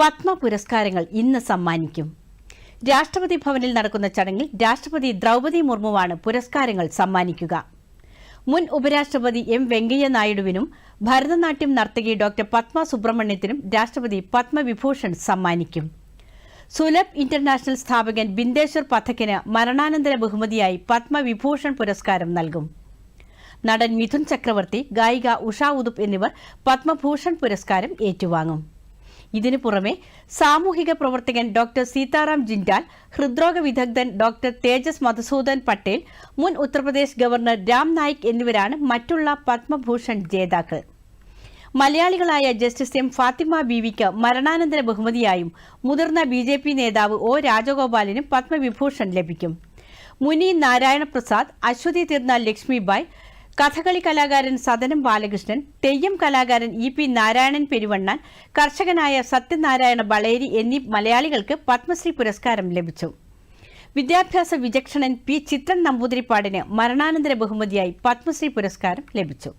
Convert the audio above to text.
പത്മ പുരസ്കാരങ്ങൾ ഇന്ന് സമ്മാനിക്കും. രാഷ്ട്രപതി ഭവനിൽ നടക്കുന്ന ചടങ്ങിൽ രാഷ്ട്രപതി ദ്രൗപദി മുർമുവാണ് പുരസ്കാരങ്ങൾ സമ്മാനിക്കുക. മുൻ ഉപരാഷ്ട്രപതി എം വെങ്കയ്യ നായിഡുവിനും ഭരതനാട്യം നർത്തകി ഡോക്ടർ പത്മ സുബ്രഹ്മണ്യത്തിനും രാഷ്ട്രപതി പത്മവിഭൂഷൺ സമ്മാനിക്കും. സുലഭ് ഇന്റർനാഷണൽ സ്ഥാപകൻ ബിന്ദേശ്വർ പഥക്കിന് മരണാനന്തര ബഹുമതിയായി പത്മവിഭൂഷൺ പുരസ്കാരം നൽകും. നടൻ മിഥുൻ ചക്രവർത്തി ഗായിക ഉഷ ഉദുപ് എന്നിവർ പത്മഭൂഷൺ പുരസ്കാരം ഏറ്റുവാങ്ങും. ഇതിനു പുറമെ സാമൂഹിക പ്രവർത്തകൻ ഡോക്ടർ സീതാറാം ജിൻഡാൽ ഹൃദ്രോഗ വിദഗ്ധൻ ഡോക്ടർ തേജസ് മധുസൂദൻ പട്ടേൽ മുൻ ഉത്തർപ്രദേശ് ഗവർണർ രാം നായിക് എന്നിവരാണ് മറ്റുള്ള പത്മഭൂഷൺ ജേതാക്കൾ. മലയാളികളായ ജസ്റ്റിസ് എം ഫാത്തിമ ബീവിക്ക് മരണാനന്തര ബഹുമതിയായും മുതിർന്ന ബി ജെ പി നേതാവ് ഒ രാജഗോപാലിനും പത്മവിഭൂഷൺ ലഭിക്കും. മുനി നാരായണ പ്രസാദ് അശ്വതി തീർന്ന ലക്ഷ്മിബായ് കഥകളി കലാകാരൻ സദനം ബാലകൃഷ്ണൻ തെയ്യം കലാകാരൻ ഇ പി നാരായണൻ പെരുവണ്ണാൻ കർഷകനായ സത്യനാരായണ ബളേരി എന്നീ മലയാളികൾക്ക് പത്മശ്രീ പുരസ്കാരം ലഭിച്ചു. വിദ്യാഭ്യാസ വിചക്ഷണൻ പി ചിത്രൻ നമ്പൂതിരിപ്പാടിന് മരണാനന്തര ബഹുമതിയായി പത്മശ്രീ പുരസ്കാരം ലഭിച്ചു.